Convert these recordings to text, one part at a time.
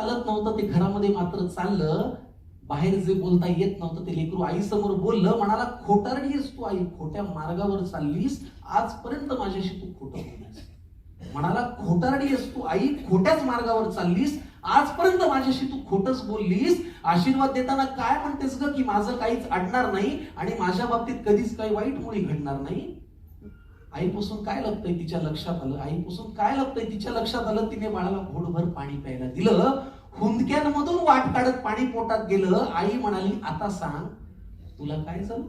चालत नव्हतं ते घरामध्ये मात्र चाललं. बाहेर जे बोलता येत नव्हतं ते लेकरू आई समोर बोललं म्हणाला खोटारडी तू आई? खोट्या मार्गावर चाललीस. आजपर्यंत माझ्याशी तू खोट म्हणाला खोटारडी तू आई? खोट्याच मार्गावर चाललीस. आजपर्यंत माझ्याशी तू खोटच बोललीस. आशीर्वाद देताना काय म्हणतेस ग की माझं काहीच अडणार नाही आणि माझ्या बाबतीत कधीच काही वाईट मुळी घडणार नाही? आईपासून काय लपतंय तिच्या लक्षात आलं? आईपासून काय लपतंय तिच्या लक्षात आलं? तिने बाळाला घोडभर पाणी प्यायला दिलं. हुंदक्यांमधून वाट काढत पाणी पोटात गेलं. आई म्हणाली आता सांग तुला काय झालं?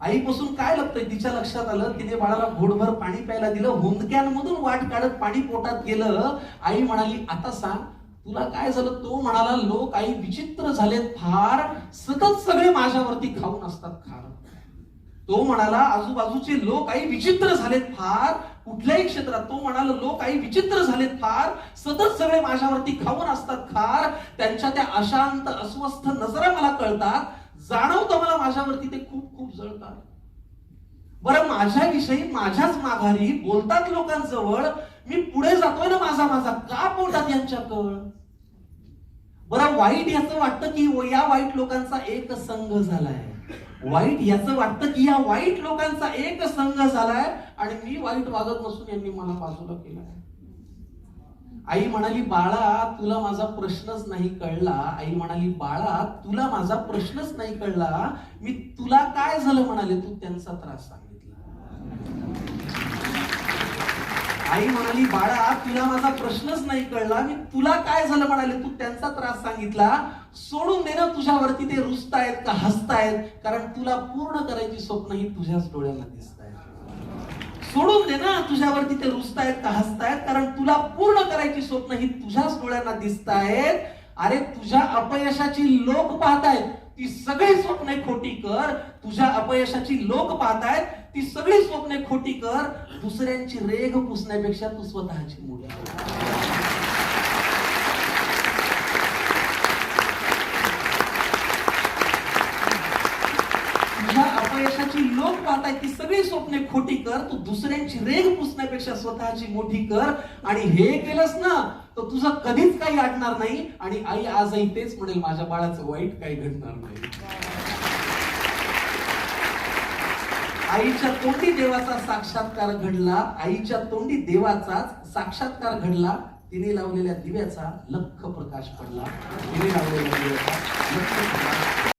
आईपासून काय लपतंय तिच्या लक्षात आलं? तिने बाळाला घोडभर पाणी प्यायला दिलं. हुंदक्यांमधून वाट काढत पाणी पोटात गेलं. आई म्हणाली आता सांग तुला काय झालं? तो म्हणाला लोक आई विचित्र झालेत. फार सतत सगळे माझ्यावरती खाऊन असतात खार. तो म्हणाला आजूबाजूचे लोक काही विचित्र झालेत फार. कुठल्याही क्षेत्रात तो म्हणाला लोक काही विचित्र झालेत फार. सतत सगळे माझ्यावरती खाऊन असतात खार. त्यांच्या त्या अशांत अस्वस्थ नजरा मला कळतात. जाणवतं मला माझ्यावरती ते खूप खूप जळतात. बरं माझ्याविषयी माझ्याच माघारी बोलतात लोकांजवळ मी पुढे जातोय ना माझा माझा. का बोलतात यांच्याकळ बरं वाईट याचं वाटतं की या वाईट लोकांचा एक संघ झालाय. वाईट याचं वाटतं की या वाईट लोकांचा एक संघ झालाय आणि मी वाईट वागत नसून यांनी मला बाजूला केलाय. आई म्हणाली बाळा तुला माझा प्रश्नच नाही कळला. आई म्हणाली बाळा तुला माझा प्रश्नच नाही कळला. मी तुला काय झालं? म्हणाले तू त्यांचा त्रास सांग. आई म्हणाली बाळा तुला माझा प्रश्नच नाही कळला. मी तुला काय झालं म्हणाले? तू त्यांचा त्रास सांगितला. सोडून दे ना तुझ्यावरती ते रुसतायत का हसतायत. कारण तुला पूर्ण करायची स्वप्न ही तुझ्याच डोळ्याला दिसत सोडून दे ना तुझ्यावरती ते रुसतायत का हसतायत. कारण तुला पूर्ण करायची स्वप्न ही तुझ्याच डोळ्यांना दिसतायत. अरे तुझ्या अपयशाची लोक पाहतायत. ती सगळी स्वप्ने खोटी कर. तुझ्या अपयशाची लोक पाहतायत. ती सगळी स्वप्ने खोटी कर दुसऱ्यांची रेघ पुसण्यापेक्षा तू स्वतःची मुलं. तुझ्या अपयशाची लोक पाहताय ती सगळी स्वप्ने खोटी कर तू दुसऱ्यांची रेग पुसण्यापेक्षा स्वतःची मोठी कर. आणि हे केलंस ना तर तुझं कधीच काही अडणार नाही. आणि आई आजही तेच म्हणेल माझ्या बाळाचं वाईट काही घडणार नाही. आईच्या तोंडी देवाचा साक्षात्कार घडला आईच्या तोंडी देवाचाच साक्षात्कार घडला तिने लावलेल्या दिव्याचा लख प्रकाश पडला. तिने लावलेल्या दिव्याचा लख प्रकाश